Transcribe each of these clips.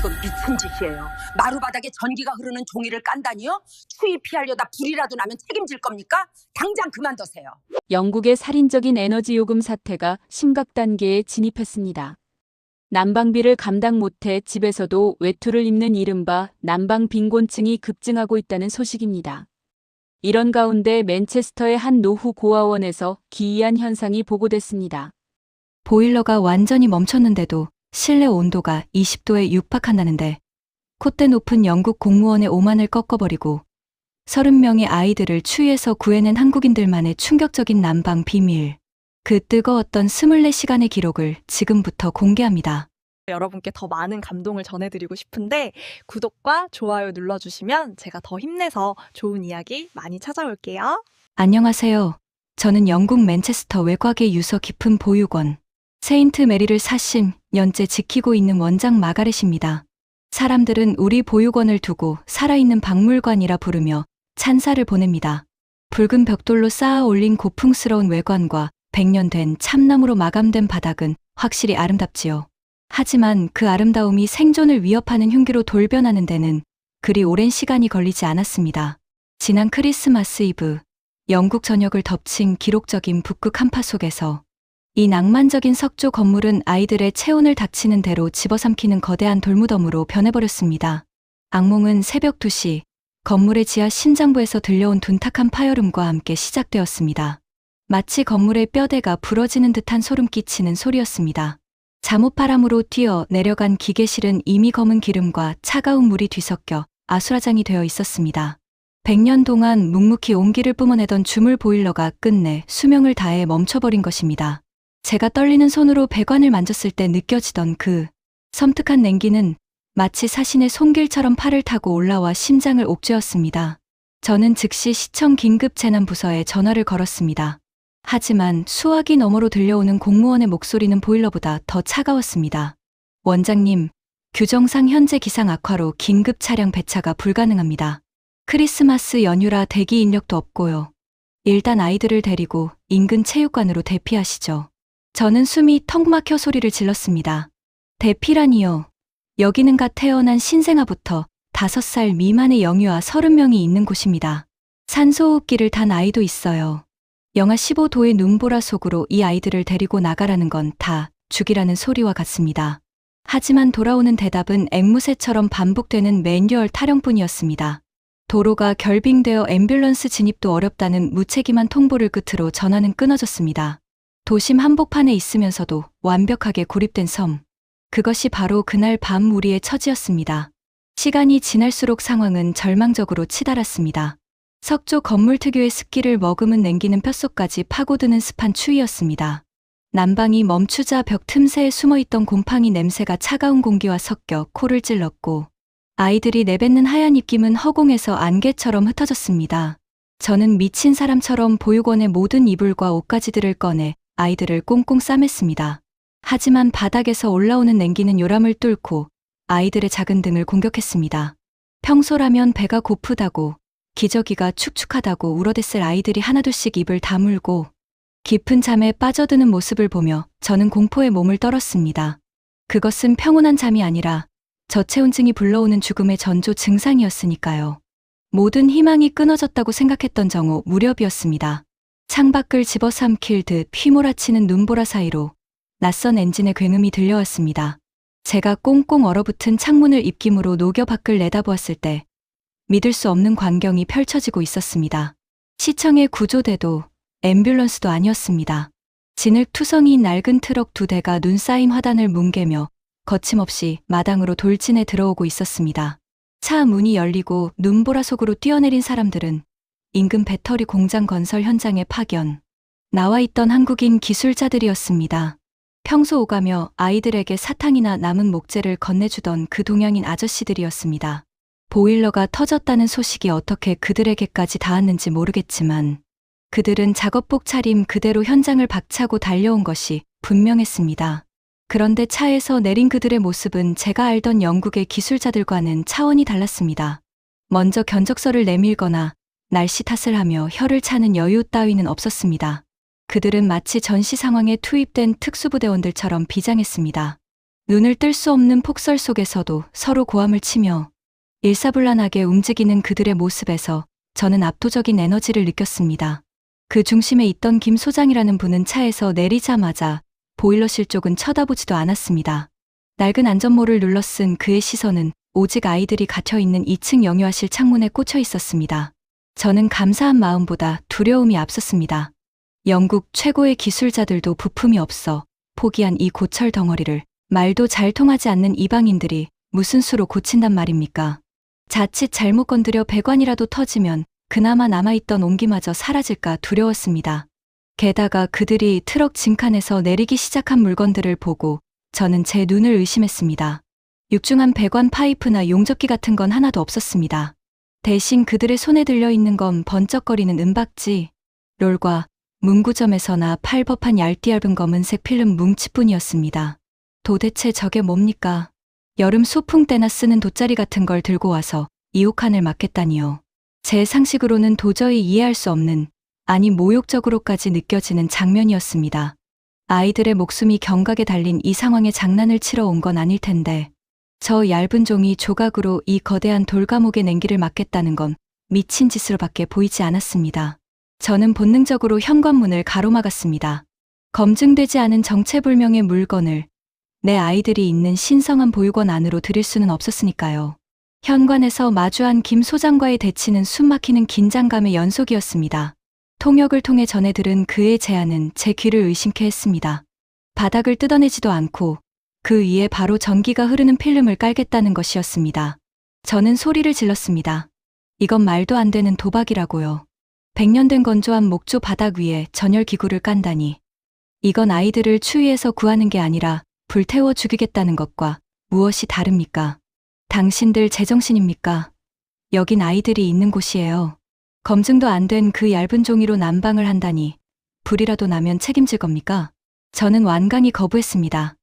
이건 미친 짓이에요. 마루바닥에 전기가 흐르는 종이를 깐다니요? 추위 피하려다 불이라도 나면 책임질 겁니까? 당장 그만두세요. 영국의 살인적인 에너지 요금 사태가 심각 단계에 진입했습니다. 난방비를 감당 못해 집에서도 외투를 입는 이른바 난방 빈곤층이 급증하고 있다는 소식입니다. 이런 가운데 맨체스터의 한 노후 고아원에서 기이한 현상이 보고됐습니다. 보일러가 완전히 멈췄는데도 실내 온도가 20도에 육박한다는데 콧대 높은 영국 공무원의 오만을 꺾어버리고 30명의 아이들을 추위에서 구해낸 한국인들만의 충격적인 난방 비밀. 그 뜨거웠던 24시간의 기록을 지금부터 공개합니다. 여러분께 더 많은 감동을 전해드리고 싶은데 구독과 좋아요 눌러주시면 제가 더 힘내서 좋은 이야기 많이 찾아올게요. 안녕하세요. 저는 영국 맨체스터 외곽의 유서 깊은 보육원 세인트 메리를 40년째 지키고 있는 원장 마가렛입니다. 사람들은 우리 보육원을 두고 살아있는 박물관이라 부르며 찬사를 보냅니다. 붉은 벽돌로 쌓아 올린 고풍스러운 외관과 100년 된 참나무로 마감된 바닥은 확실히 아름답지요. 하지만 그 아름다움이 생존을 위협하는 흉기로 돌변하는 데는 그리 오랜 시간이 걸리지 않았습니다. 지난 크리스마스 이브, 영국 전역을 덮친 기록적인 북극 한파 속에서 이 낭만적인 석조 건물은 아이들의 체온을 닥치는 대로 집어삼키는 거대한 돌무덤으로 변해버렸습니다. 악몽은 새벽 2시 건물의 지하 신장부에서 들려온 둔탁한 파열음과 함께 시작되었습니다. 마치 건물의 뼈대가 부러지는 듯한 소름 끼치는 소리였습니다. 잠옷바람으로 뛰어 내려간 기계실은 이미 검은 기름과 차가운 물이 뒤섞여 아수라장이 되어 있었습니다. 100년 동안 묵묵히 온기를 뿜어내던 주물 보일러가 끝내 수명을 다해 멈춰버린 것입니다. 제가 떨리는 손으로 배관을 만졌을 때 느껴지던 그 섬뜩한 냉기는 마치 사신의 손길처럼 팔을 타고 올라와 심장을 옥죄었습니다. 저는 즉시 시청 긴급 재난 부서에 전화를 걸었습니다. 하지만 수화기 너머로 들려오는 공무원의 목소리는 보일러보다 더 차가웠습니다. 원장님, 규정상 현재 기상 악화로 긴급 차량 배차가 불가능합니다. 크리스마스 연휴라 대기 인력도 없고요. 일단 아이들을 데리고 인근 체육관으로 대피하시죠. 저는 숨이 턱 막혀 소리를 질렀습니다. 대피라니요. 여기는 갓 태어난 신생아부터 5살 미만의 영유아 30명이 있는 곳입니다. 산소호흡기를 단 아이도 있어요. 영하 15도의 눈보라 속으로 이 아이들을 데리고 나가라는 건 다 죽이라는 소리와 같습니다. 하지만 돌아오는 대답은 앵무새처럼 반복되는 매뉴얼 타령뿐이었습니다. 도로가 결빙되어 앰뷸런스 진입도 어렵다는 무책임한 통보를 끝으로 전화는 끊어졌습니다. 도심 한복판에 있으면서도 완벽하게 고립된 섬. 그것이 바로 그날 밤 우리의 처지였습니다. 시간이 지날수록 상황은 절망적으로 치달았습니다. 석조 건물 특유의 습기를 머금은 냉기는 뼛속까지 파고드는 습한 추위였습니다. 난방이 멈추자 벽 틈새에 숨어있던 곰팡이 냄새가 차가운 공기와 섞여 코를 찔렀고 아이들이 내뱉는 하얀 입김은 허공에서 안개처럼 흩어졌습니다. 저는 미친 사람처럼 보육원의 모든 이불과 옷가지들을 꺼내 아이들을 꽁꽁 싸맸습니다. 하지만 바닥에서 올라오는 냉기는 요람을 뚫고 아이들의 작은 등을 공격했습니다. 평소라면 배가 고프다고 기저귀가 축축하다고 울어댔을 아이들이 하나둘씩 입을 다물고 깊은 잠에 빠져드는 모습을 보며 저는 공포에 몸을 떨었습니다. 그것은 평온한 잠이 아니라 저체온증이 불러오는 죽음의 전조 증상이었으니까요. 모든 희망이 끊어졌다고 생각했던 정오 무렵이었습니다. 창밖을 집어삼킬 듯 휘몰아치는 눈보라 사이로 낯선 엔진의 굉음이 들려왔습니다. 제가 꽁꽁 얼어붙은 창문을 입김으로 녹여 밖을 내다보았을 때 믿을 수 없는 광경이 펼쳐지고 있었습니다. 시청의 구조대도 앰뷸런스도 아니었습니다. 진흙 투성이인 낡은 트럭 두 대가 눈 쌓인 화단을 뭉개며 거침없이 마당으로 돌진해 들어오고 있었습니다. 차 문이 열리고 눈보라 속으로 뛰어내린 사람들은 인근 배터리 공장 건설 현장에 파견. 나와 있던 한국인 기술자들이었습니다. 평소 오가며 아이들에게 사탕이나 남은 목재를 건네주던 그 동양인 아저씨들이었습니다. 보일러가 터졌다는 소식이 어떻게 그들에게까지 닿았는지 모르겠지만 그들은 작업복 차림 그대로 현장을 박차고 달려온 것이 분명했습니다. 그런데 차에서 내린 그들의 모습은 제가 알던 영국의 기술자들과는 차원이 달랐습니다. 먼저 견적서를 내밀거나 날씨 탓을 하며 혀를 차는 여유 따위는 없었습니다. 그들은 마치 전시 상황에 투입된 특수부대원들처럼 비장했습니다. 눈을 뜰 수 없는 폭설 속에서도 서로 고함을 치며 일사불란하게 움직이는 그들의 모습에서 저는 압도적인 에너지를 느꼈습니다. 그 중심에 있던 김 소장이라는 분은 차에서 내리자마자 보일러실 쪽은 쳐다보지도 않았습니다. 낡은 안전모를 눌러 쓴 그의 시선은 오직 아이들이 갇혀 있는 2층 영유아실 창문에 꽂혀 있었습니다. 저는 감사한 마음보다 두려움이 앞섰습니다. 영국 최고의 기술자들도 부품이 없어 포기한 이 고철 덩어리를 말도 잘 통하지 않는 이방인들이 무슨 수로 고친단 말입니까? 자칫 잘못 건드려 배관이라도 터지면 그나마 남아있던 온기마저 사라질까 두려웠습니다. 게다가 그들이 트럭 짐칸에서 내리기 시작한 물건들을 보고 저는 제 눈을 의심했습니다. 육중한 배관 파이프나 용접기 같은 건 하나도 없었습니다. 대신 그들의 손에 들려 있는 건 번쩍거리는 은박지, 롤과 문구점에서나 팔 법한 얇디 얇은 검은색 필름 뭉치뿐이었습니다. 도대체 저게 뭡니까? 여름 소풍 때나 쓰는 돗자리 같은 걸 들고 와서 이옥한을 맞겠다니요. 제 상식으로는 도저히 이해할 수 없는, 아니 모욕적으로까지 느껴지는 장면이었습니다. 아이들의 목숨이 경각에 달린 이 상황에 장난을 치러 온 건 아닐 텐데, 저 얇은 종이 조각으로 이 거대한 돌감옥의 냉기를 막겠다는 건 미친 짓으로밖에 보이지 않았습니다. 저는 본능적으로 현관문을 가로막았습니다. 검증되지 않은 정체불명의 물건을 내 아이들이 있는 신성한 보육원 안으로 들일 수는 없었으니까요. 현관에서 마주한 김 소장과의 대치는 숨막히는 긴장감의 연속이었습니다. 통역을 통해 전해 들은 그의 제안은 제 귀를 의심케 했습니다. 바닥을 뜯어내지도 않고 그 위에 바로 전기가 흐르는 필름을 깔겠다는 것이었습니다. 저는 소리를 질렀습니다. 이건 말도 안 되는 도박이라고요. 100년 된 건조한 목조 바닥 위에 전열 기구를 깐다니. 이건 아이들을 추위에서 구하는 게 아니라 불태워 죽이겠다는 것과 무엇이 다릅니까? 당신들 제정신입니까? 여긴 아이들이 있는 곳이에요. 검증도 안 된 그 얇은 종이로 난방을 한다니 불이라도 나면 책임질 겁니까? 저는 완강히 거부했습니다.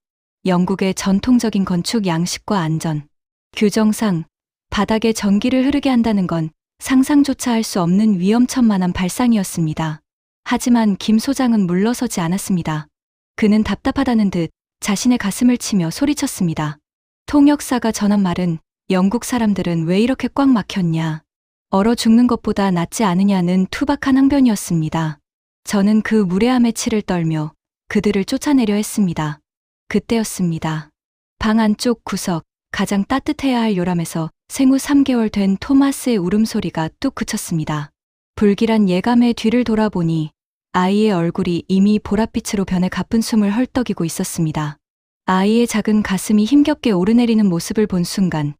영국의 전통적인 건축 양식과 안전, 규정상 바닥에 전기를 흐르게 한다는 건 상상조차 할 수 없는 위험천만한 발상이었습니다. 하지만 김 소장은 물러서지 않았습니다. 그는 답답하다는 듯 자신의 가슴을 치며 소리쳤습니다. 통역사가 전한 말은 영국 사람들은 왜 이렇게 꽉 막혔냐. 얼어 죽는 것보다 낫지 않으냐는 투박한 항변이었습니다. 저는 그 무례함에 치를 떨며 그들을 쫓아내려 했습니다. 그때였습니다. 방 안쪽 구석, 가장 따뜻해야 할 요람에서 생후 3개월 된 토마스의 울음소리가 뚝 그쳤습니다. 불길한 예감의 뒤를 돌아보니 아이의 얼굴이 이미 보랏빛으로 변해 가쁜 숨을 헐떡이고 있었습니다. 아이의 작은 가슴이 힘겹게 오르내리는 모습을 본 순간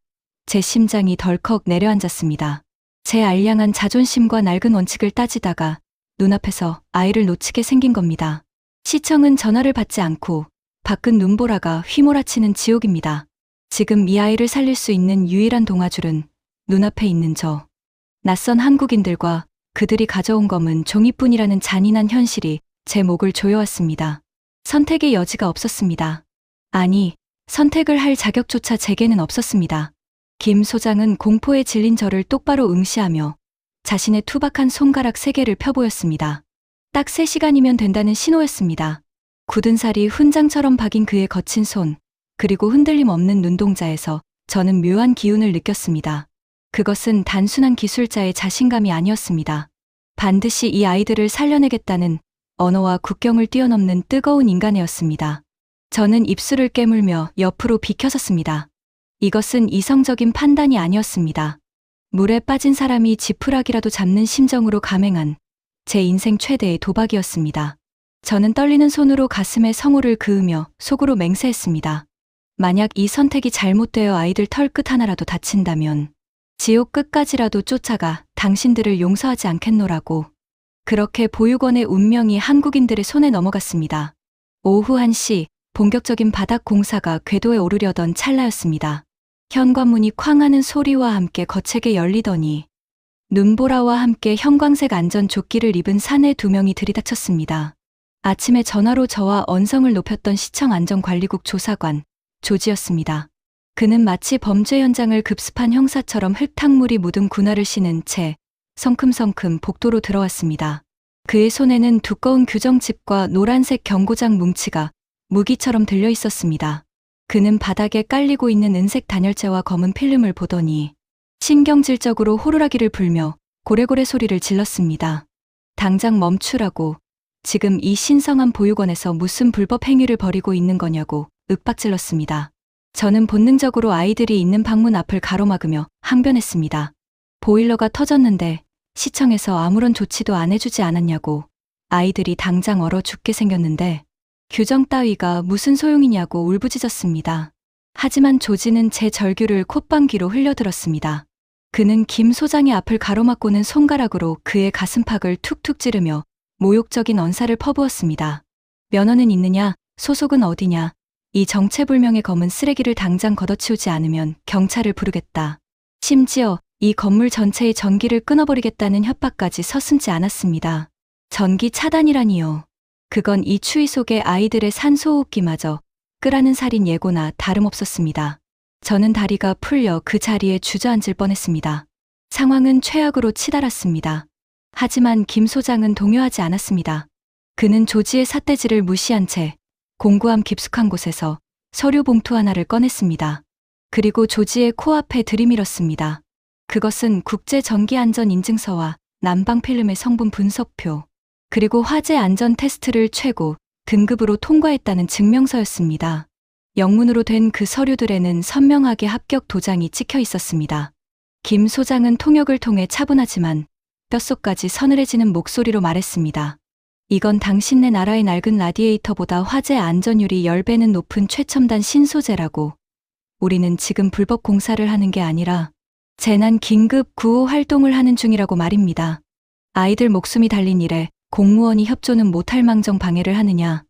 제 심장이 덜컥 내려앉았습니다. 제 알량한 자존심과 낡은 원칙을 따지다가 눈앞에서 아이를 놓치게 생긴 겁니다. 시청은 전화를 받지 않고 밖은 눈보라가 휘몰아치는 지옥입니다. 지금 이 아이를 살릴 수 있는 유일한 동화줄은 눈앞에 있는 저. 낯선 한국인들과 그들이 가져온 검은 종이뿐이라는 잔인한 현실이 제 목을 조여왔습니다. 선택의 여지가 없었습니다. 아니, 선택을 할 자격조차 제게는 없었습니다. 김 소장은 공포에 질린 저를 똑바로 응시하며 자신의 투박한 손가락 세 개를 펴보였습니다. 딱 3시간이면 된다는 신호였습니다. 굳은 살이 훈장처럼 박인 그의 거친 손, 그리고 흔들림 없는 눈동자에서 저는 묘한 기운을 느꼈습니다. 그것은 단순한 기술자의 자신감이 아니었습니다. 반드시 이 아이들을 살려내겠다는 언어와 국경을 뛰어넘는 뜨거운 인간이었습니다. 저는 입술을 깨물며 옆으로 비켜섰습니다. 이것은 이성적인 판단이 아니었습니다. 물에 빠진 사람이 지푸라기라도 잡는 심정으로 감행한 제 인생 최대의 도박이었습니다. 저는 떨리는 손으로 가슴에 성우를 그으며 속으로 맹세했습니다. 만약 이 선택이 잘못되어 아이들 털끝 하나라도 다친다면 지옥 끝까지라도 쫓아가 당신들을 용서하지 않겠노라고. 그렇게 보육원의 운명이 한국인들의 손에 넘어갔습니다. 오후 1시 본격적인 바닥 공사가 궤도에 오르려던 찰나였습니다. 현관문이 쾅 하는 소리와 함께 거칠게 열리더니 눈보라와 함께 형광색 안전 조끼를 입은 사내 두 명이 들이닥쳤습니다. 아침에 전화로 저와 언성을 높였던 시청 안전관리국 조사관 조지였습니다. 그는 마치 범죄 현장을 급습한 형사처럼 흙탕물이 묻은 군화를 신은 채 성큼성큼 복도로 들어왔습니다. 그의 손에는 두꺼운 규정집과 노란색 경고장 뭉치가 무기처럼 들려 있었습니다. 그는 바닥에 깔리고 있는 은색 단열재와 검은 필름을 보더니 신경질적으로 호루라기를 불며 고래고래 소리를 질렀습니다. 당장 멈추라고. 지금 이 신성한 보육원에서 무슨 불법 행위를 벌이고 있는 거냐고 윽박질렀습니다. 저는 본능적으로 아이들이 있는 방문 앞을 가로막으며 항변했습니다. 보일러가 터졌는데 시청에서 아무런 조치도 안 해주지 않았냐고. 아이들이 당장 얼어 죽게 생겼는데 규정 따위가 무슨 소용이냐고 울부짖었습니다. 하지만 조지는 제 절규를 콧방귀로 흘려들었습니다. 그는 김 소장의 앞을 가로막고는 손가락으로 그의 가슴팍을 툭툭 찌르며 모욕적인 언사를 퍼부었습니다. 면허는 있느냐? 소속은 어디냐? 이 정체불명의 검은 쓰레기를 당장 걷어치우지 않으면 경찰을 부르겠다. 심지어 이 건물 전체의 전기를 끊어버리겠다는 협박까지 서슴지 않았습니다. 전기 차단이라니요. 그건 이 추위 속에 아이들의 산소호흡기마저 끄라는 살인 예고나 다름없었습니다. 저는 다리가 풀려 그 자리에 주저앉을 뻔했습니다. 상황은 최악으로 치달았습니다. 하지만 김 소장은 동요하지 않았습니다. 그는 조지의 삿대질을 무시한 채 공구함 깊숙한 곳에서 서류 봉투 하나를 꺼냈습니다. 그리고 조지의 코앞에 들이밀었습니다. 그것은 국제전기안전인증서와 난방필름의 성분 분석표, 그리고 화재 안전 테스트를 최고 등급으로 통과했다는 증명서였습니다. 영문으로 된 그 서류들에는 선명하게 합격 도장이 찍혀 있었습니다. 김 소장은 통역을 통해 차분하지만 뼛속까지 서늘해지는 목소리로 말했습니다. 이건 당신네 나라의 낡은 라디에이터보다 화재 안전율이 10배는 높은 최첨단 신소재라고. 우리는 지금 불법 공사를 하는 게 아니라 재난 긴급 구호 활동을 하는 중이라고 말입니다. 아이들 목숨이 달린 일에 공무원이 협조는 못할 망정 방해를 하느냐.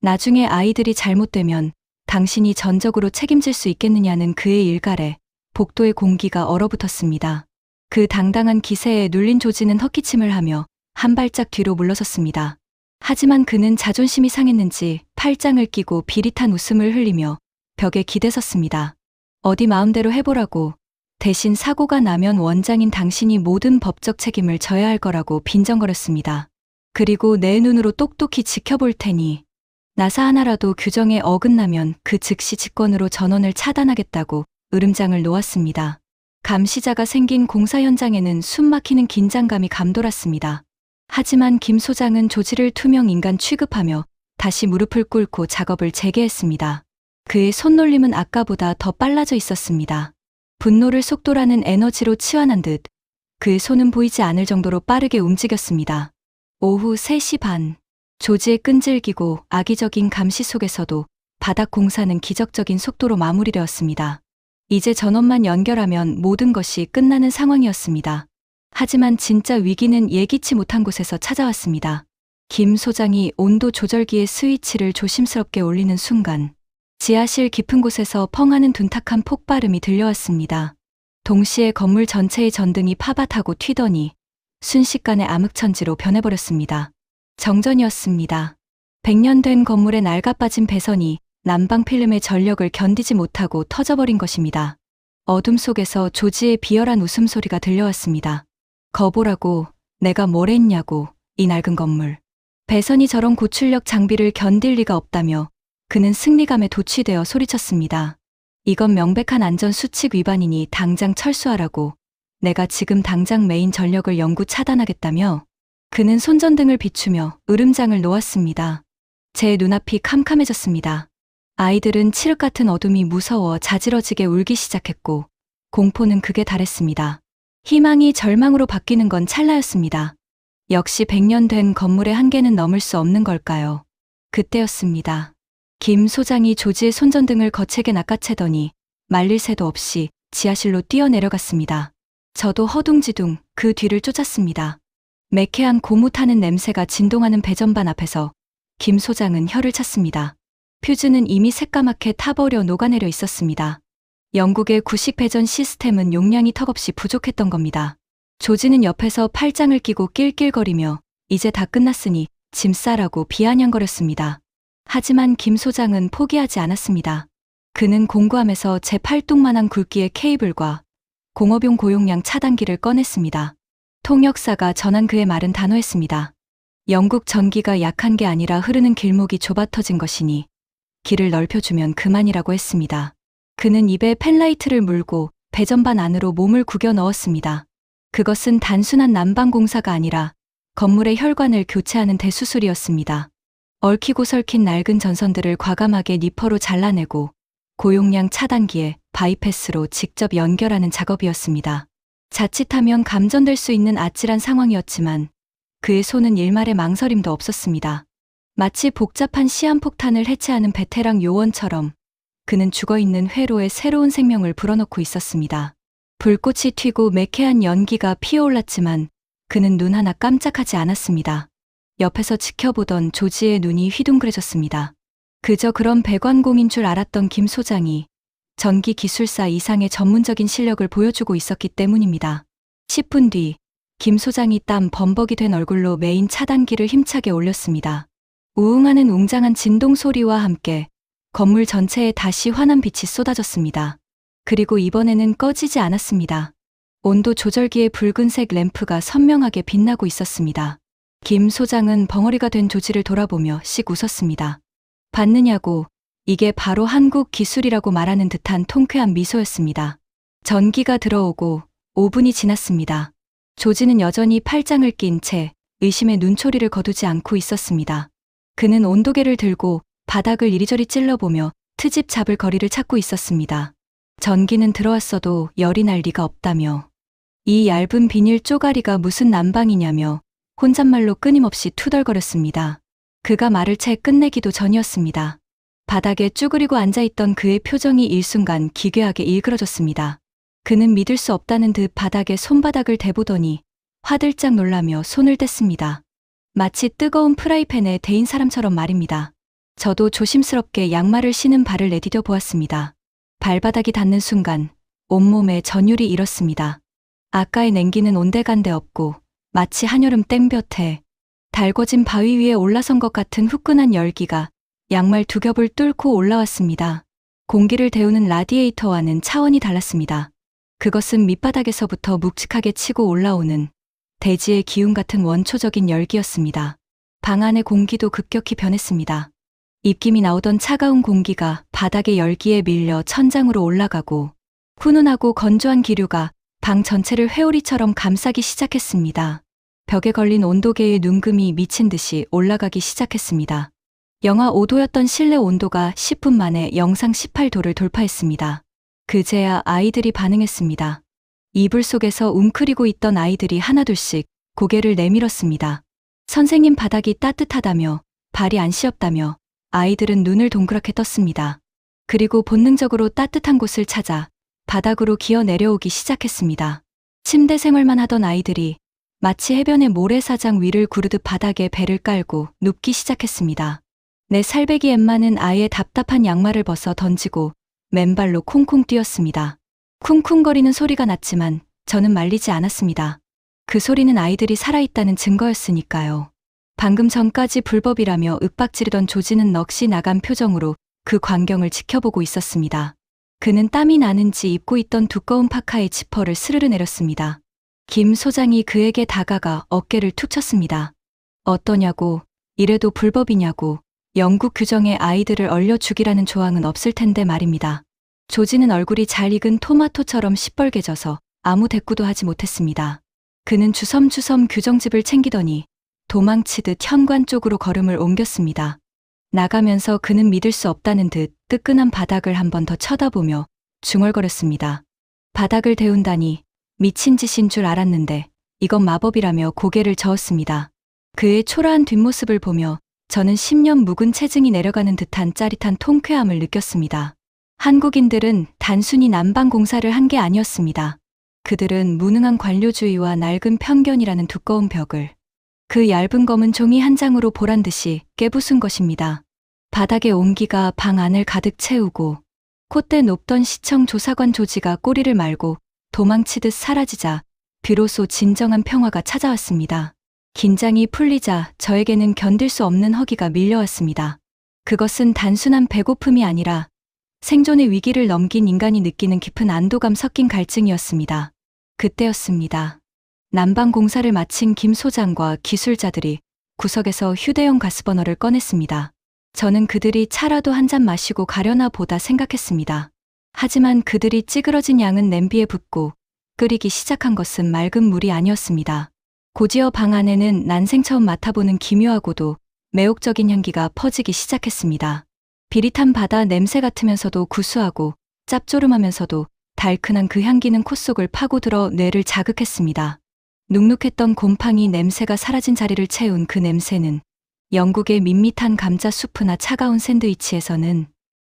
나중에 아이들이 잘못되면 당신이 전적으로 책임질 수 있겠느냐는 그의 일갈에 복도의 공기가 얼어붙었습니다. 그 당당한 기세에 눌린 조지는 헛기침을 하며 한 발짝 뒤로 물러섰습니다. 하지만 그는 자존심이 상했는지 팔짱을 끼고 비릿한 웃음을 흘리며 벽에 기대섰습니다. 어디 마음대로 해보라고. 대신 사고가 나면 원장인 당신이 모든 법적 책임을 져야 할 거라고 빈정거렸습니다. 그리고 내 눈으로 똑똑히 지켜볼 테니 나사 하나라도 규정에 어긋나면 그 즉시 직권으로 전원을 차단하겠다고 으름장을 놓았습니다. 감시자가 생긴 공사 현장에는 숨막히는 긴장감이 감돌았습니다. 하지만 김 소장은 조지를 투명 인간 취급하며 다시 무릎을 꿇고 작업을 재개했습니다. 그의 손놀림은 아까보다 더 빨라져 있었습니다. 분노를 속도라는 에너지로 치환한 듯 그의 손은 보이지 않을 정도로 빠르게 움직였습니다. 오후 3시 반. 조지의 끈질기고 악의적인 감시 속에서도 바닥 공사는 기적적인 속도로 마무리되었습니다. 이제 전원만 연결하면 모든 것이 끝나는 상황이었습니다. 하지만 진짜 위기는 예기치 못한 곳에서 찾아왔습니다. 김 소장이 온도 조절기의 스위치를 조심스럽게 올리는 순간 지하실 깊은 곳에서 펑하는 둔탁한 폭발음이 들려왔습니다. 동시에 건물 전체의 전등이 파밭하고 튀더니 순식간에 암흑천지로 변해버렸습니다. 정전이었습니다. 100년 된 건물에 낡아빠진 배선이 난방 필름의 전력을 견디지 못하고 터져버린 것입니다. 어둠 속에서 조지의 비열한 웃음소리가 들려왔습니다. 거보라고, 내가 뭘 했냐고, 이 낡은 건물. 배선이 저런 고출력 장비를 견딜 리가 없다며 그는 승리감에 도취되어 소리쳤습니다. 이건 명백한 안전 수칙 위반이니 당장 철수하라고. 내가 지금 당장 메인 전력을 영구 차단하겠다며 그는 손전등을 비추며 으름장을 놓았습니다. 제 눈앞이 캄캄해졌습니다. 아이들은 칠흑 같은 어둠이 무서워 자지러지게 울기 시작했고 공포는 극에 달했습니다. 희망이 절망으로 바뀌는 건 찰나였습니다. 역시 100년 된 건물의 한계는 넘을 수 없는 걸까요? 그때였습니다. 김 소장이 조지의 손전등을 거칠게 낚아채더니 말릴 새도 없이 지하실로 뛰어내려갔습니다. 저도 허둥지둥 그 뒤를 쫓았습니다. 매캐한 고무 타는 냄새가 진동하는 배전반 앞에서 김 소장은 혀를 찼습니다. 퓨즈는 이미 새까맣게 타버려 녹아내려 있었습니다. 영국의 구식 배전 시스템은 용량이 턱없이 부족했던 겁니다. 조지는 옆에서 팔짱을 끼고 낄낄거리며 이제 다 끝났으니 짐 싸라고 비아냥거렸습니다. 하지만 김 소장은 포기하지 않았습니다. 그는 공구함에서 제 팔뚝만한 굵기의 케이블과 공업용 고용량 차단기를 꺼냈습니다. 통역사가 전한 그의 말은 단호했습니다. 영국 전기가 약한 게 아니라 흐르는 길목이 좁아 터진 것이니 길을 넓혀주면 그만이라고 했습니다. 그는 입에 펜라이트를 물고 배전반 안으로 몸을 구겨 넣었습니다. 그것은 단순한 난방 공사가 아니라 건물의 혈관을 교체하는 대수술이었습니다. 얽히고 설킨 낡은 전선들을 과감하게 니퍼로 잘라내고 고용량 차단기에 바이패스로 직접 연결하는 작업이었습니다. 자칫하면 감전될 수 있는 아찔한 상황이었지만 그의 손은 일말의 망설임도 없었습니다. 마치 복잡한 시한폭탄을 해체하는 베테랑 요원처럼 그는 죽어있는 회로에 새로운 생명을 불어넣고 있었습니다. 불꽃이 튀고 매캐한 연기가 피어올랐지만 그는 눈 하나 깜짝하지 않았습니다. 옆에서 지켜보던 조지의 눈이 휘둥그레졌습니다. 그저 그런 배관공인 줄 알았던 김 소장이 전기 기술사 이상의 전문적인 실력을 보여주고 있었기 때문입니다. 10분 뒤, 김 소장이 땀 범벅이 된 얼굴로 메인 차단기를 힘차게 올렸습니다. 우웅하는 웅장한 진동 소리와 함께 건물 전체에 다시 환한 빛이 쏟아졌습니다. 그리고 이번에는 꺼지지 않았습니다. 온도 조절기의 붉은색 램프가 선명하게 빛나고 있었습니다. 김 소장은 벙어리가 된 조지를 돌아보며 씩 웃었습니다. 받느냐고, 이게 바로 한국 기술이라고 말하는 듯한 통쾌한 미소였습니다. 전기가 들어오고 5분이 지났습니다. 조지는 여전히 팔짱을 낀 채 의심의 눈초리를 거두지 않고 있었습니다. 그는 온도계를 들고 바닥을 이리저리 찔러보며 트집 잡을 거리를 찾고 있었습니다. 전기는 들어왔어도 열이 날 리가 없다며. 이 얇은 비닐 쪼가리가 무슨 난방이냐며 혼잣말로 끊임없이 투덜거렸습니다. 그가 말을 채 끝내기도 전이었습니다. 바닥에 쭈그리고 앉아있던 그의 표정이 일순간 기괴하게 일그러졌습니다. 그는 믿을 수 없다는 듯 바닥에 손바닥을 대보더니 화들짝 놀라며 손을 댔습니다. 마치 뜨거운 프라이팬에 데인 사람처럼 말입니다. 저도 조심스럽게 양말을 신은 발을 내디뎌 보았습니다. 발바닥이 닿는 순간 온몸에 전율이 일었습니다. 아까의 냉기는 온데간데 없고 마치 한여름 땡볕에 달궈진 바위 위에 올라선 것 같은 후끈한 열기가 양말 두 겹을 뚫고 올라왔습니다. 공기를 데우는 라디에이터와는 차원이 달랐습니다. 그것은 밑바닥에서부터 묵직하게 치고 올라오는 대지의 기운 같은 원초적인 열기였습니다. 방 안의 공기도 급격히 변했습니다. 입김이 나오던 차가운 공기가 바닥의 열기에 밀려 천장으로 올라가고 훈훈하고 건조한 기류가 방 전체를 회오리처럼 감싸기 시작했습니다. 벽에 걸린 온도계의 눈금이 미친 듯이 올라가기 시작했습니다. 영하 5도였던 실내 온도가 10분 만에 영상 18도를 돌파했습니다. 그제야 아이들이 반응했습니다. 이불 속에서 웅크리고 있던 아이들이 하나둘씩 고개를 내밀었습니다. 선생님 바닥이 따뜻하다며 발이 안 시렵다며 아이들은 눈을 동그랗게 떴습니다. 그리고 본능적으로 따뜻한 곳을 찾아 바닥으로 기어 내려오기 시작했습니다. 침대 생활만 하던 아이들이 마치 해변의 모래사장 위를 구르듯 바닥에 배를 깔고 눕기 시작했습니다. 내 살배기 엠마는 아예 답답한 양말을 벗어 던지고 맨발로 콩콩 뛰었습니다. 쿵쿵거리는 소리가 났지만 저는 말리지 않았습니다. 그 소리는 아이들이 살아있다는 증거였으니까요. 방금 전까지 불법이라며 윽박지르던 조지는 넋이 나간 표정으로 그 광경을 지켜보고 있었습니다. 그는 땀이 나는지 입고 있던 두꺼운 파카의 지퍼를 스르르 내렸습니다. 김 소장이 그에게 다가가 어깨를 툭 쳤습니다. 어떠냐고, 이래도 불법이냐고, 영국 규정에 아이들을 얼려 죽이라는 조항은 없을 텐데 말입니다. 조지는 얼굴이 잘 익은 토마토처럼 시뻘개져서 아무 대꾸도 하지 못했습니다. 그는 주섬주섬 규정집을 챙기더니 도망치듯 현관 쪽으로 걸음을 옮겼습니다. 나가면서 그는 믿을 수 없다는 듯 뜨끈한 바닥을 한 번 더 쳐다보며 중얼거렸습니다. 바닥을 데운다니 미친 짓인 줄 알았는데 이건 마법이라며 고개를 저었습니다. 그의 초라한 뒷모습을 보며 저는 10년 묵은 체증이 내려가는 듯한 짜릿한 통쾌함을 느꼈습니다. 한국인들은 단순히 난방공사를 한 게 아니었습니다. 그들은 무능한 관료주의와 낡은 편견이라는 두꺼운 벽을 그 얇은 검은 종이 한 장으로 보란 듯이 깨부순 것입니다. 바닥의 온기가 방 안을 가득 채우고 콧대 높던 시청 조사관 조지가 꼬리를 말고 도망치듯 사라지자 비로소 진정한 평화가 찾아왔습니다. 긴장이 풀리자 저에게는 견딜 수 없는 허기가 밀려왔습니다. 그것은 단순한 배고픔이 아니라 생존의 위기를 넘긴 인간이 느끼는 깊은 안도감 섞인 갈증이었습니다. 그때였습니다. 난방 공사를 마친 김 소장과 기술자들이 구석에서 휴대용 가스버너를 꺼냈습니다. 저는 그들이 차라도 한 잔 마시고 가려나 보다 생각했습니다. 하지만 그들이 찌그러진 양은 냄비에 붓고 끓이기 시작한 것은 맑은 물이 아니었습니다. 고지어 방 안에는 난생 처음 맡아보는 기묘하고도 매혹적인 향기가 퍼지기 시작했습니다. 비릿한 바다 냄새 같으면서도 구수하고 짭조름하면서도 달큰한 그 향기는 코 속을 파고들어 뇌를 자극했습니다. 눅눅했던 곰팡이 냄새가 사라진 자리를 채운 그 냄새는 영국의 밋밋한 감자 수프나 차가운 샌드위치에서는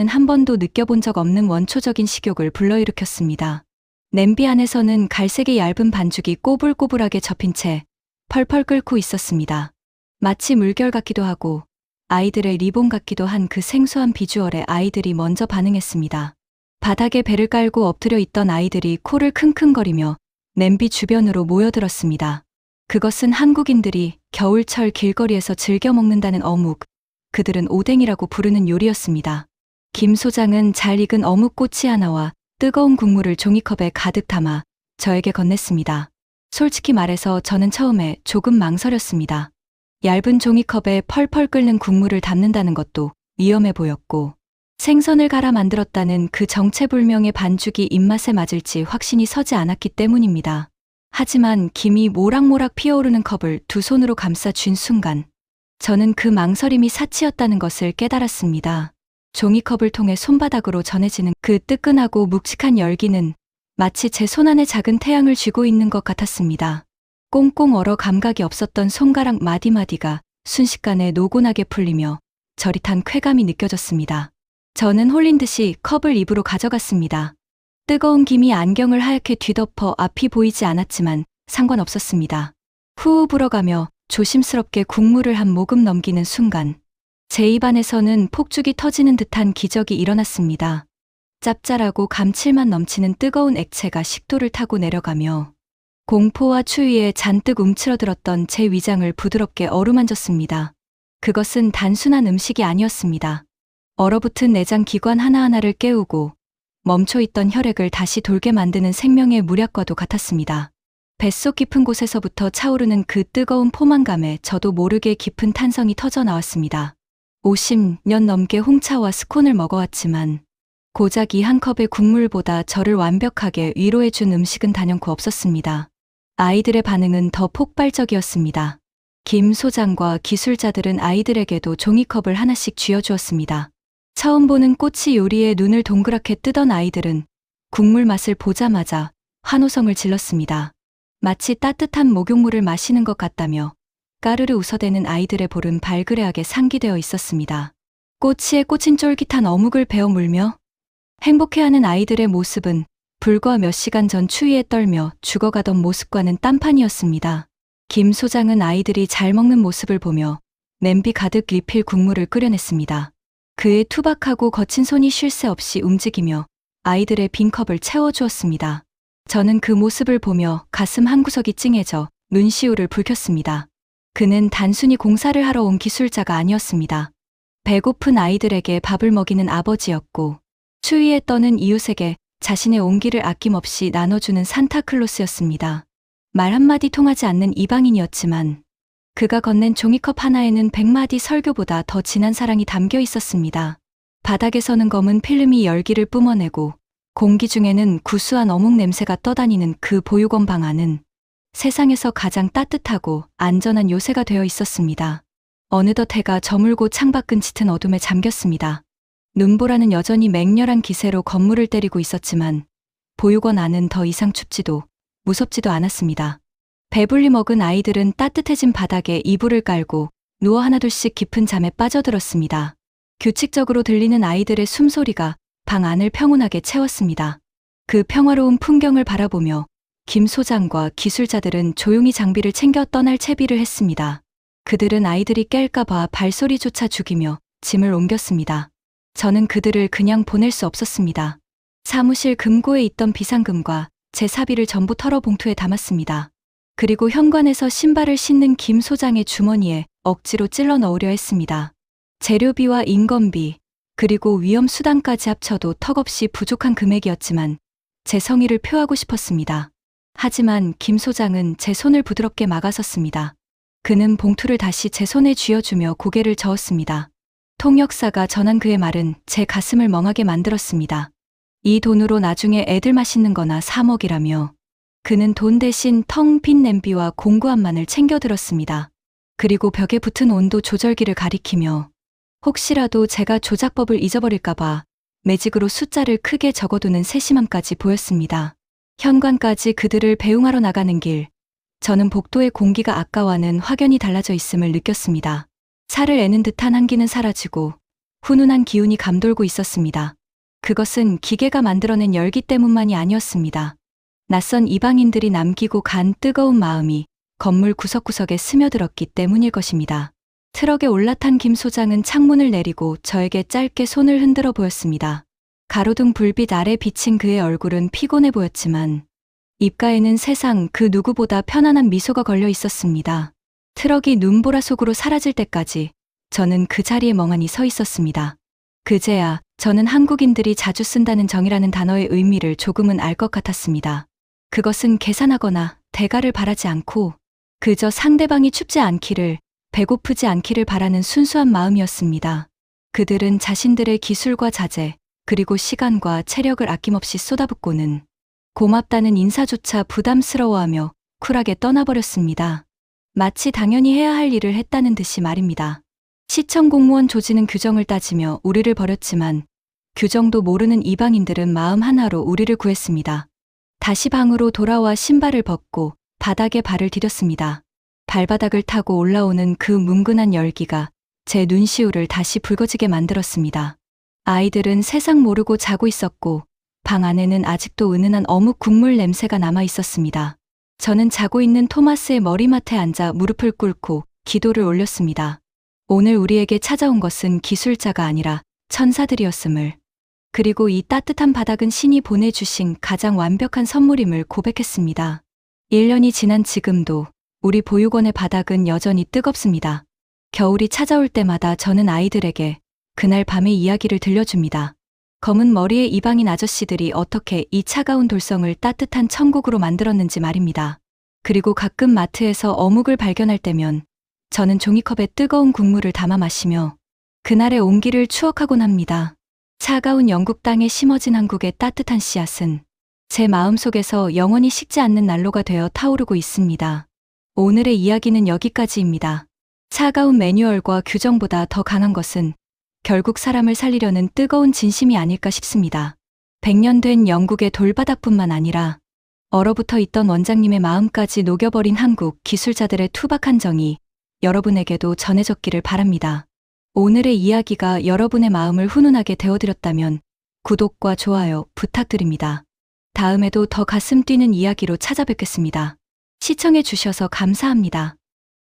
한 번도 느껴본 적 없는 원초적인 식욕을 불러일으켰습니다. 냄비 안에서는 갈색의 얇은 반죽이 꼬불꼬불하게 접힌 채 펄펄 끓고 있었습니다. 마치 물결 같기도 하고 아이들의 리본 같기도 한 그 생소한 비주얼에 아이들이 먼저 반응했습니다. 바닥에 배를 깔고 엎드려 있던 아이들이 코를 킁킁거리며 냄비 주변으로 모여들었습니다. 그것은 한국인들이 겨울철 길거리에서 즐겨 먹는다는 어묵, 그들은 오뎅이라고 부르는 요리였습니다. 김 소장은 잘 익은 어묵 꼬치 하나와 뜨거운 국물을 종이컵에 가득 담아 저에게 건넸습니다. 솔직히 말해서 저는 처음에 조금 망설였습니다. 얇은 종이컵에 펄펄 끓는 국물을 담는다는 것도 위험해 보였고, 생선을 갈아 만들었다는 그 정체불명의 반죽이 입맛에 맞을지 확신이 서지 않았기 때문입니다. 하지만 김이 모락모락 피어오르는 컵을 두 손으로 감싸 쥔 순간, 저는 그 망설임이 사치였다는 것을 깨달았습니다. 종이컵을 통해 손바닥으로 전해지는 그 뜨끈하고 묵직한 열기는 마치 제 손 안에 작은 태양을 쥐고 있는 것 같았습니다. 꽁꽁 얼어 감각이 없었던 손가락 마디마디가 순식간에 노곤하게 풀리며 저릿한 쾌감이 느껴졌습니다. 저는 홀린 듯이 컵을 입으로 가져갔습니다. 뜨거운 김이 안경을 하얗게 뒤덮어 앞이 보이지 않았지만 상관없었습니다. 후후 불어가며 조심스럽게 국물을 한 모금 넘기는 순간 제 입안에서는 폭죽이 터지는 듯한 기적이 일어났습니다. 짭짤하고 감칠맛 넘치는 뜨거운 액체가 식도를 타고 내려가며 공포와 추위에 잔뜩 움츠러들었던 제 위장을 부드럽게 어루만졌습니다. 그것은 단순한 음식이 아니었습니다. 얼어붙은 내장 기관 하나하나를 깨우고 멈춰있던 혈액을 다시 돌게 만드는 생명의 무력과도 같았습니다. 뱃속 깊은 곳에서부터 차오르는 그 뜨거운 포만감에 저도 모르게 깊은 탄성이 터져 나왔습니다. 50년 넘게 홍차와 스콘을 먹어왔지만 고작 이 한 컵의 국물보다 저를 완벽하게 위로해준 음식은 단연코 없었습니다. 아이들의 반응은 더 폭발적이었습니다. 김 소장과 기술자들은 아이들에게도 종이컵을 하나씩 쥐어주었습니다. 처음 보는 꼬치 요리에 눈을 동그랗게 뜨던 아이들은 국물 맛을 보자마자 환호성을 질렀습니다. 마치 따뜻한 목욕물을 마시는 것 같다며 까르르 웃어대는 아이들의 볼은 발그레하게 상기되어 있었습니다. 꼬치에 꽂힌 쫄깃한 어묵을 베어 물며 행복해하는 아이들의 모습은 불과 몇 시간 전 추위에 떨며 죽어가던 모습과는 딴판이었습니다. 김 소장은 아이들이 잘 먹는 모습을 보며 냄비 가득 리필 국물을 끓여냈습니다. 그의 투박하고 거친 손이 쉴 새 없이 움직이며 아이들의 빈 컵을 채워주었습니다. 저는 그 모습을 보며 가슴 한구석이 찡해져 눈시울을 붉혔습니다. 그는 단순히 공사를 하러 온 기술자가 아니었습니다. 배고픈 아이들에게 밥을 먹이는 아버지였고, 추위에 떠는 이웃에게 자신의 온기를 아낌없이 나눠주는 산타클로스였습니다. 말 한마디 통하지 않는 이방인이었지만, 그가 건넨 종이컵 하나에는 백마디 설교보다 더 진한 사랑이 담겨 있었습니다. 바닥에 서는 검은 필름이 열기를 뿜어내고, 공기 중에는 구수한 어묵 냄새가 떠다니는 그 보육원 방 안은 세상에서 가장 따뜻하고 안전한 요새가 되어 있었습니다. 어느덧 해가 저물고 창밖은 짙은 어둠에 잠겼습니다. 눈보라는 여전히 맹렬한 기세로 건물을 때리고 있었지만 보육원 안은 더 이상 춥지도 무섭지도 않았습니다. 배불리 먹은 아이들은 따뜻해진 바닥에 이불을 깔고 누워 하나둘씩 깊은 잠에 빠져들었습니다. 규칙적으로 들리는 아이들의 숨소리가 방 안을 평온하게 채웠습니다. 그 평화로운 풍경을 바라보며 김 소장과 기술자들은 조용히 장비를 챙겨 떠날 채비를 했습니다. 그들은 아이들이 깰까봐 발소리조차 죽이며 짐을 옮겼습니다. 저는 그들을 그냥 보낼 수 없었습니다. 사무실 금고에 있던 비상금과 제 사비를 전부 털어 봉투에 담았습니다. 그리고 현관에서 신발을 신는 김 소장의 주머니에 억지로 찔러 넣으려 했습니다. 재료비와 인건비, 그리고 위험 수단까지 합쳐도 턱없이 부족한 금액이었지만 제 성의를 표하고 싶었습니다. 하지만 김 소장은 제 손을 부드럽게 막아섰습니다. 그는 봉투를 다시 제 손에 쥐어주며 고개를 저었습니다. 통역사가 전한 그의 말은 제 가슴을 멍하게 만들었습니다. 이 돈으로 나중에 애들 맛있는 거나 사 먹이라며 그는 돈 대신 텅 빈 냄비와 공구한 만을 챙겨 들었습니다. 그리고 벽에 붙은 온도 조절기를 가리키며 혹시라도 제가 조작법을 잊어버릴까봐 매직으로 숫자를 크게 적어두는 세심함까지 보였습니다. 현관까지 그들을 배웅하러 나가는 길, 저는 복도의 공기가 아까와는 확연히 달라져 있음을 느꼈습니다. 살을 애는 듯한 한기는 사라지고 훈훈한 기운이 감돌고 있었습니다. 그것은 기계가 만들어낸 열기 때문만이 아니었습니다. 낯선 이방인들이 남기고 간 뜨거운 마음이 건물 구석구석에 스며들었기 때문일 것입니다. 트럭에 올라탄 김 소장은 창문을 내리고 저에게 짧게 손을 흔들어 보였습니다. 가로등 불빛 아래 비친 그의 얼굴은 피곤해 보였지만 입가에는 세상 그 누구보다 편안한 미소가 걸려 있었습니다. 트럭이 눈보라 속으로 사라질 때까지 저는 그 자리에 멍하니 서 있었습니다. 그제야 저는 한국인들이 자주 쓴다는 정이라는 단어의 의미를 조금은 알 것 같았습니다. 그것은 계산하거나 대가를 바라지 않고 그저 상대방이 춥지 않기를 배고프지 않기를 바라는 순수한 마음이었습니다. 그들은 자신들의 기술과 자재, 그리고 시간과 체력을 아낌없이 쏟아붓고는 고맙다는 인사조차 부담스러워하며 쿨하게 떠나버렸습니다. 마치 당연히 해야 할 일을 했다는 듯이 말입니다. 시청 공무원 조지는 규정을 따지며 우리를 버렸지만 규정도 모르는 이방인들은 마음 하나로 우리를 구했습니다. 다시 방으로 돌아와 신발을 벗고 바닥에 발을 디뎠습니다. 발바닥을 타고 올라오는 그 뭉근한 열기가 제 눈시울을 다시 붉어지게 만들었습니다. 아이들은 세상 모르고 자고 있었고 방 안에는 아직도 은은한 어묵 국물 냄새가 남아 있었습니다. 저는 자고 있는 토마스의 머리맡에 앉아 무릎을 꿇고 기도를 올렸습니다. 오늘 우리에게 찾아온 것은 기술자가 아니라 천사들이었음을. 그리고 이 따뜻한 바닥은 신이 보내주신 가장 완벽한 선물임을 고백했습니다. 1년이 지난 지금도 우리 보육원의 바닥은 여전히 뜨겁습니다. 겨울이 찾아올 때마다 저는 아이들에게 그날 밤의 이야기를 들려줍니다. 검은 머리의 이방인 아저씨들이 어떻게 이 차가운 돌성을 따뜻한 천국으로 만들었는지 말입니다. 그리고 가끔 마트에서 어묵을 발견할 때면 저는 종이컵에 뜨거운 국물을 담아 마시며 그날의 온기를 추억하곤 합니다. 차가운 영국 땅에 심어진 한국의 따뜻한 씨앗은 제 마음속에서 영원히 식지 않는 난로가 되어 타오르고 있습니다. 오늘의 이야기는 여기까지입니다. 차가운 매뉴얼과 규정보다 더 강한 것은 결국 사람을 살리려는 뜨거운 진심이 아닐까 싶습니다. 100년 된 영국의 돌바닥뿐만 아니라 얼어붙어 있던 원장님의 마음까지 녹여버린 한국 기술자들의 투박한 정이 여러분에게도 전해졌기를 바랍니다. 오늘의 이야기가 여러분의 마음을 훈훈하게 데워드렸다면 구독과 좋아요 부탁드립니다. 다음에도 더 가슴 뛰는 이야기로 찾아뵙겠습니다. 시청해 주셔서 감사합니다.